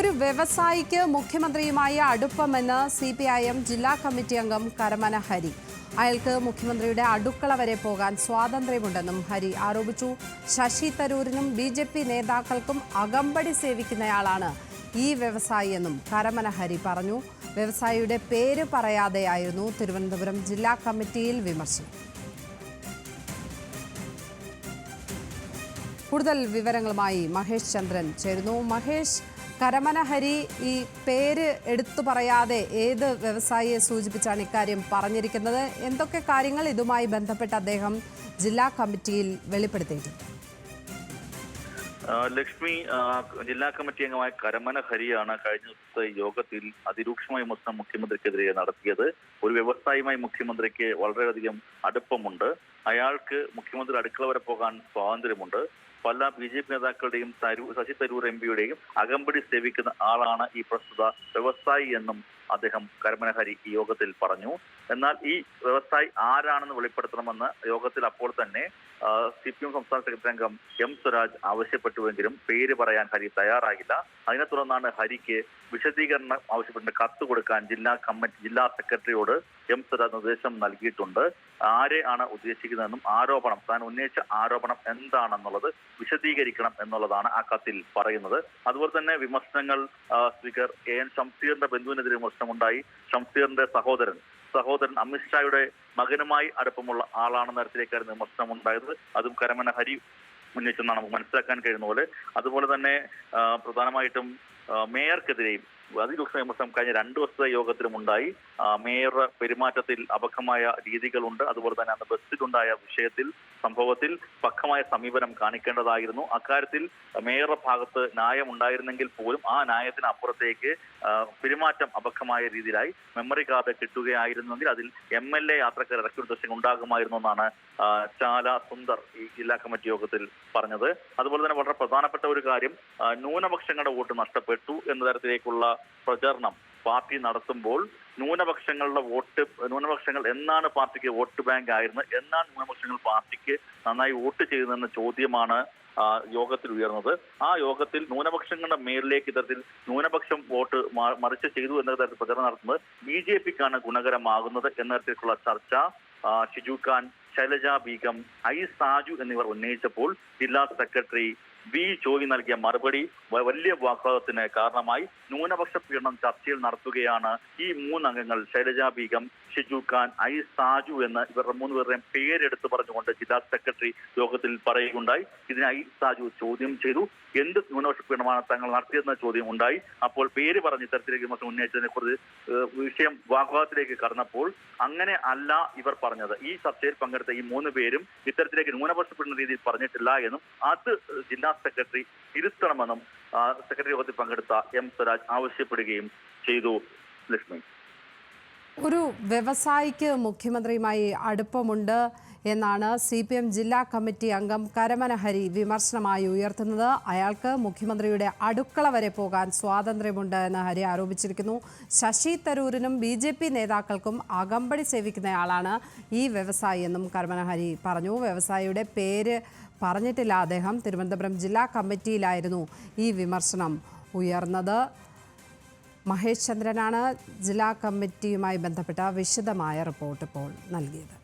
ഒരു വ്യവസായിക്ക് മുഖ്യമന്ത്രിയുമായി അടുപ്പമെന്ന് സി പി ഐ എം ജില്ലാ കമ്മിറ്റി അംഗം കരമന ഹരി. അയാൾക്ക് മുഖ്യമന്ത്രിയുടെ അടുക്കള വരെ പോകാൻ സ്വാതന്ത്ര്യമുണ്ടെന്നും ഹരി ആരോപിച്ചു. ശശി തരൂരിനും ബി ജെ പി നേതാക്കൾക്കും അകമ്പടി സേവിക്കുന്നയാളാണ് ഈ വ്യവസായിയെന്നും കരമന ഹരി പറഞ്ഞു. വ്യവസായിയുടെ പേര് പറയാതെയായിരുന്നു തിരുവനന്തപുരം ജില്ലാ കമ്മിറ്റിയിൽ വിമർശനം. കൂടുതൽ വിവരങ്ങളുമായി മഹേഷ് ചന്ദ്രൻ ചേരുന്നു. മഹേഷ് കരമനഹരി ഈ പേര് എടുത്തു പറയാതെ ഏത് വ്യവസായിയെ സൂചിപ്പിച്ചാണ് ഇക്കാര്യം പറഞ്ഞിരിക്കുന്നത്? എന്തൊക്കെ കാര്യങ്ങൾ ഇതുമായി ബന്ധപ്പെട്ട് അദ്ദേഹം ജില്ലാ കമ്മിറ്റിയിൽ വെളിപ്പെടുത്തിയിട്ടുണ്ട്? ലക്ഷ്മി ജില്ലാ കമ്മിറ്റി അംഗമായ കരമന ഹരിയാണ് കഴിഞ്ഞ ദിവസത്തെ യോഗത്തിൽ അതിരൂക്ഷമായ വിമർശനം മുഖ്യമന്ത്രിക്കെതിരെ നടത്തിയത്. ഒരു വ്യവസായിയുമായി മുഖ്യമന്ത്രിക്ക് വളരെയധികം അടുപ്പമുണ്ട്. അയാൾക്ക് മുഖ്യമന്ത്രി അടുക്കള വരെ പോകാൻ സ്വാതന്ത്ര്യമുണ്ട്. പല ബി ജെ പി നേതാക്കളുടെയും തരൂർ ശശി തരൂർ എം പിയുടെയും അകമ്പടി സേവിക്കുന്ന ആളാണ് ഈ പ്രസ്തുത വ്യവസായി എന്നും അദ്ദേഹം കരമനഹരി ഈ യോഗത്തിൽ പറഞ്ഞു. എന്നാൽ ഈ വ്യവസായി ആരാണെന്ന് വെളിപ്പെടുത്തണമെന്ന് യോഗത്തിൽ അപ്പോൾ തന്നെ സി പി എം സംസ്ഥാന സെക്രട്ടറി അംഗം എം സ്വരാജ് ആവശ്യപ്പെട്ടുവെങ്കിലും പേര് പറയാൻ ഹരി തയ്യാറായില്ല. അതിനെ തുടർന്നാണ് ഹരിക്ക് വിശദീകരണം ആവശ്യപ്പെട്ട് കത്ത് കൊടുക്കാൻ ജില്ലാ കമ്മിറ്റി ജില്ലാ സെക്രട്ടറിയോട് എം സ്വരാജ് നിർദ്ദേശം നൽകിയിട്ടുണ്ട്. ആരെ ആണ് ഉദ്ദേശിക്കുന്നതെന്നും ആരോപണം താൻ ഉന്നയിച്ച ആരോപണം എന്താണെന്നുള്ളത് വിശദീകരിക്കണം എന്നുള്ളതാണ് ആ കത്തിൽ പറയുന്നത്. അതുപോലെ തന്നെ വിമർശനങ്ങൾ സ്പീക്കർ എ എൻ ഷംസീറിന്റെ ബന്ധുവിനെതിരെ വിമർശനമുണ്ടായി. ഷംസീറിന്റെ സഹോദരൻ സഹോദരൻ അമിത്ഷായുടെ മകനുമായി അടുപ്പമുള്ള ആളാണെന്ന തരത്തിലേക്കായിരുന്നു വിമർശനം ഉണ്ടായത് അതും കരമന ഹരി ഉന്നയിച്ചെന്നാണ് നമുക്ക് മനസ്സിലാക്കാൻ കഴിയുന്ന പോലെ. അതുപോലെ തന്നെ പ്രധാനമായിട്ടും മേയർക്കെതിരെയും അതിരൂക്ഷ കഴിഞ്ഞ രണ്ടു ദിവസത്തെ യോഗത്തിലും ഉണ്ടായി. മേയർ പെരുമാറ്റത്തിൽ അപക്വമായ രീതികളുണ്ട്. അതുപോലെ തന്നെ അന്ന് ബസ്സിലുണ്ടായ വിഷയത്തിൽ സംഭവത്തിൽ പക്വമായ സമീപനം കാണിക്കേണ്ടതായിരുന്നു. അക്കാര്യത്തിൽ മേയറുടെ ഭാഗത്ത് ന്യായം ഉണ്ടായിരുന്നെങ്കിൽ പോലും ആ ന്യായത്തിന് അപ്പുറത്തേക്ക് പെരുമാറ്റം അപക്വമായ രീതിയിലായി മെമ്മറി കാർഡ് കിട്ടുകയായിരുന്നെങ്കിൽ അതിൽ എം എൽ എ യാത്രക്കാർ ഇറക്കി ഉദ്ദേശം ഉണ്ടാകുമായിരുന്നു എന്നാണ് ചാല സുന്ദർ ഈ ജില്ലാ കമ്മിറ്റി യോഗത്തിൽ പറഞ്ഞത്. അതുപോലെ തന്നെ വളരെ പ്രധാനപ്പെട്ട ഒരു കാര്യം ന്യൂനപക്ഷങ്ങളുടെ വോട്ട് നഷ്ടപ്പെട്ടു എന്ന തരത്തിലേക്കുള്ള പ്രചരണം പാർട്ടി നടത്തുമ്പോൾ ന്യൂനപക്ഷങ്ങളുടെ വോട്ട് ന്യൂനപക്ഷങ്ങൾ എന്നാണ് പാർട്ടിക്ക് വോട്ട് ബാങ്ക് ആയിരുന്നത് എന്നാണ് ന്യൂനപക്ഷങ്ങൾ പാർട്ടിക്ക് നന്നായി വോട്ട് ചെയ്തതെന്ന ചോദ്യമാണ് യോഗത്തിൽ ഉയർന്നത്. ആ യോഗത്തിൽ ന്യൂനപക്ഷങ്ങളുടെ മേലിലേക്ക് ഇത്തരത്തിൽ ന്യൂനപക്ഷം വോട്ട് മറിച്ച് ചെയ്തു എന്ന തരത്തിൽ പ്രചരണം നടത്തുന്നത് ബി ജെ പിക്കാണ് ഗുണകരമാകുന്നത് എന്ന തരത്തിലുള്ള ചർച്ച ഷിജു ഖാൻ ശൈലജ ബീഗം ഐ സാജു എന്നിവർ ഉന്നയിച്ചപ്പോൾ ജില്ലാ സെക്രട്ടറി ബി ജോയി നൽകിയ മറുപടി വലിയ വാഗ്വാദത്തിന് കാരണമായി ന്യൂനപക്ഷ പീഡനം ചർച്ചയിൽ നടത്തുകയാണ് ഈ മൂന്നംഗങ്ങൾ ശൈലജ ബീഗം ഷിജു ഖാൻ ഐ സാജു എന്ന് ഇവരുടെ മൂന്ന് പേരുടെയും പേരെടുത്ത് പറഞ്ഞുകൊണ്ട് ജില്ലാ സെക്രട്ടറി യോഗത്തിൽ പറയുകയുണ്ടായി. ഇതിനെ ഐ സാജു ചോദ്യം ചെയ്തു. എന്ത് ന്യൂനപക്ഷ പീഡനമാണ് തങ്ങൾ നടത്തിയെന്ന ചോദ്യം ഉണ്ടായി. അപ്പോൾ പേര് പറഞ്ഞ് ഇത്തരത്തിലേക്ക് വിമർശനം ഉന്നയിച്ചതിനെ കുറിച്ച് വിഷയം വാഗ്വാദത്തിലേക്ക് കടന്നപ്പോൾ അങ്ങനെ അല്ല ഇവർ പറഞ്ഞത്. ഈ ചർച്ചയിൽ പങ്കെടുത്ത ഈ മൂന്ന് പേരും ഇത്തരത്തിലേക്ക് ന്യൂനപക്ഷ പീഡന രീതിയിൽ പറഞ്ഞിട്ടില്ല എന്നും അത് ജില്ലാ സെക്രട്ടറി തിരുത്തണമെന്നും സെക്രട്ടറി യോഗത്തിൽ പങ്കെടുത്ത എം സ്വരാജ് ആവശ്യപ്പെടുകയും ചെയ്തു ലക്ഷ്മി. ഒരു വ്യവസായിക്ക് മുഖ്യമന്ത്രിയുമായി അടുപ്പമുണ്ട് എന്നാണ് സി പി എം ജില്ലാ കമ്മിറ്റി അംഗം കരമനഹരി വിമർശനമായി ഉയർത്തുന്നത്. അയാൾക്ക് മുഖ്യമന്ത്രിയുടെ അടുക്കള വരെ പോകാൻ സ്വാതന്ത്ര്യമുണ്ട് എന്ന് ഹരി ആരോപിച്ചിരിക്കുന്നു. ശശി തരൂരിനും ബി ജെ പി നേതാക്കൾക്കും അകമ്പടി സേവിക്കുന്നയാളാണ് ഈ വ്യവസായി എന്നും കരമനഹരി പറഞ്ഞു. വ്യവസായിയുടെ പേര് പറഞ്ഞിട്ടില്ല. അദ്ദേഹം തിരുവനന്തപുരം ജില്ലാ കമ്മിറ്റിയിലായിരുന്നു ഈ വിമർശനം ഉയർന്നത്. മഹേഷ് ചന്ദ്രനാണ് ജില്ലാ കമ്മിറ്റിയുമായി ബന്ധപ്പെട്ട വിശദമായ റിപ്പോർട്ട് ഇപ്പോൾ നൽകിയത്.